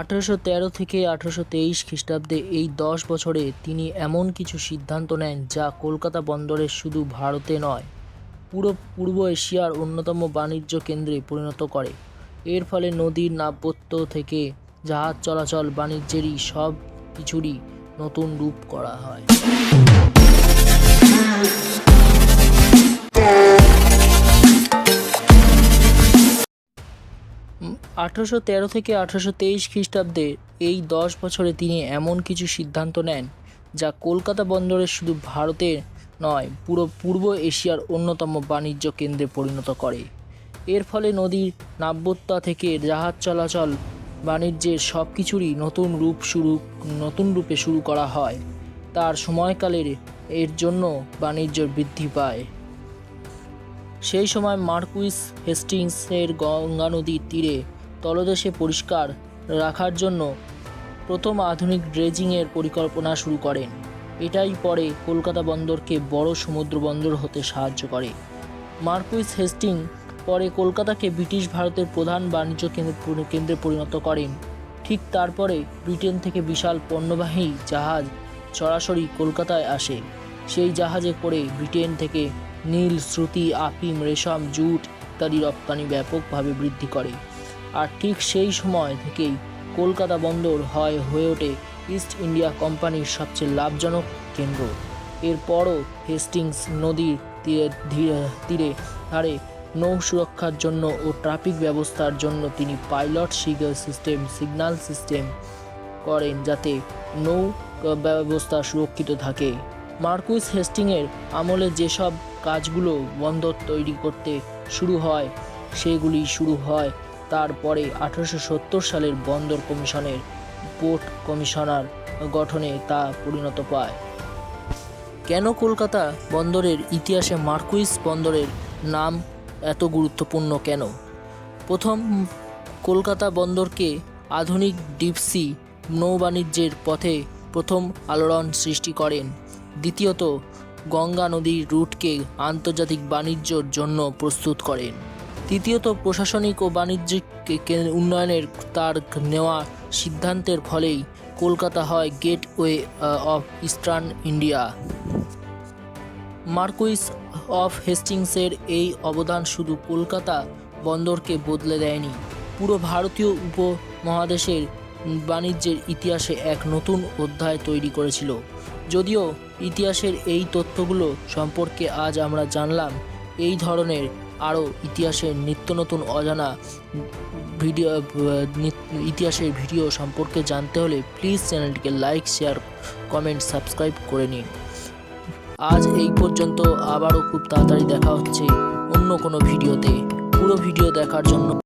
আঠেরোশো তেরো থেকে আঠেরোশো তেইশ খ্রিস্টাব্দে এই দশ বছরে তিনি এমন কিছু সিদ্ধান্ত নেন যা কলকাতা বন্দরের শুধু ভারতে নয়, পুরো পূর্ব এশিয়ার অন্যতম বাণিজ্য কেন্দ্রে পরিণত করে। এর ফলে নদীর নাব্যত্ব থেকে জাহাজ চলাচল বাণিজ্যেরই সব কিছুরই নতুন রূপ করা হয়। আঠেরোশো তেরো থেকে আঠেরোশো তেইশ খ্রিস্টাব্দে এই দশ বছরে তিনি এমন কিছু সিদ্ধান্ত নেন যা কলকাতা বন্দরের শুধু ভারতে নয়, পুরো পূর্ব এশিয়ার অন্যতম বাণিজ্য কেন্দ্রে পরিণত করে। এর ফলে নদীর নাব্যতা থেকে জাহাজ চলাচল, বাণিজ্যের সব কিছুরই নতুন রূপ শুরু, নতুন রূপে শুরু করা হয়। তার সময়কালের এর জন্য বাণিজ্য বৃদ্ধি পায়। সেই সময় মার্কুইস হেস্টিংসের গঙ্গা নদীর তীরে তলদেশে পরিষ্কার রাখার জন্য প্রথম আধুনিক ড্রেজিংয়ের পরিকল্পনা শুরু করেন। এটাই পরে কলকাতা বন্দরকে বড় সমুদ্র বন্দর হতে সাহায্য করে। মার্কুইস হেস্টিং পরে কলকাতাকে ব্রিটিশ ভারতের প্রধান বাণিজ্য কেন্দ্র কেন্দ্রে পরিণত করেন। ঠিক তারপরে ব্রিটেন থেকে বিশাল পণ্যবাহী জাহাজ সরাসরি কলকাতায় আসে। সেই জাহাজে করে ব্রিটেন থেকে নীল, শ্রুতি, আফিম, রেশম, জুট ইত্যাদি রপ্তানি ব্যাপকভাবে বৃদ্ধি করে। আর ঠিক সেই সময় থেকেই কলকাতা বন্দর হয় হয়ে ওঠে ইস্ট ইন্ডিয়া কোম্পানির সবচেয়ে লাভজনক কেন্দ্র। এরপরও হেস্টিংস নদীর তীরে ধীরে- তীরে ধারে নৌ সুরক্ষার জন্য ও ট্রাফিক ব্যবস্থার জন্য তিনি pilot signal system signal system করেন যাতে নৌ ব্যবস্থা সুরক্ষিত থাকে। মার্কুইস হেস্টিংয়ের আমলে যেসব কাজগুলো বন্দর তৈরি করতে শুরু হয়, সেগুলি শুরু হয় তারপরে আঠারোশো সত্তর সালের বন্দর কমিশনের পোর্ট কমিশনার গঠনে তা পরিণত পায়। কেন কলকাতা বন্দরের ইতিহাসে মার্কুইস বন্দরের নাম এত গুরুত্বপূর্ণ কেন? প্রথম, কলকাতা বন্দরকে আধুনিক ডিপসি নৌবাণিজ্যের পথে প্রথম আলোড়ন সৃষ্টি করেন। দ্বিতীয়ত, গঙ্গা নদীর রুটকে আন্তর্জাতিক বাণিজ্যর জন্য প্রস্তুত করেন। তৃতীয়ত প্রশাসনিক ও বাণিজ্যিক উন্নয়নের তার নেওয়া সিদ্ধান্তের ফলেই কলকাতা হয় gateway of Eastern India. Marquess of হেস্টিংসের এই অবদান শুধু কলকাতা বন্দরকে বদলে দেয়নি, পুরো ভারতীয় উপমহাদেশের বাণিজ্যের ইতিহাসে এক নতুন অধ্যায় তৈরি করেছিল। যদিও ইতিহাসের এই তথ্যগুলো সম্পর্কে আজ আমরা জানলাম, এই ধরনের আরও ইতিহাসের নিত্য নতুন অজানা ভিডিও ইতিহাসের ভিডিও সম্পর্কে জানতে হলে প্লিজ চ্যানেলটিকে লাইক শেয়ার কমেন্ট সাবস্ক্রাইব করে নিন। আজ এই পর্যন্ত, আবারও খুব তাড়াতাড়ি দেখা হচ্ছে অন্য কোনো ভিডিওতে। পুরো ভিডিও দেখার জন্য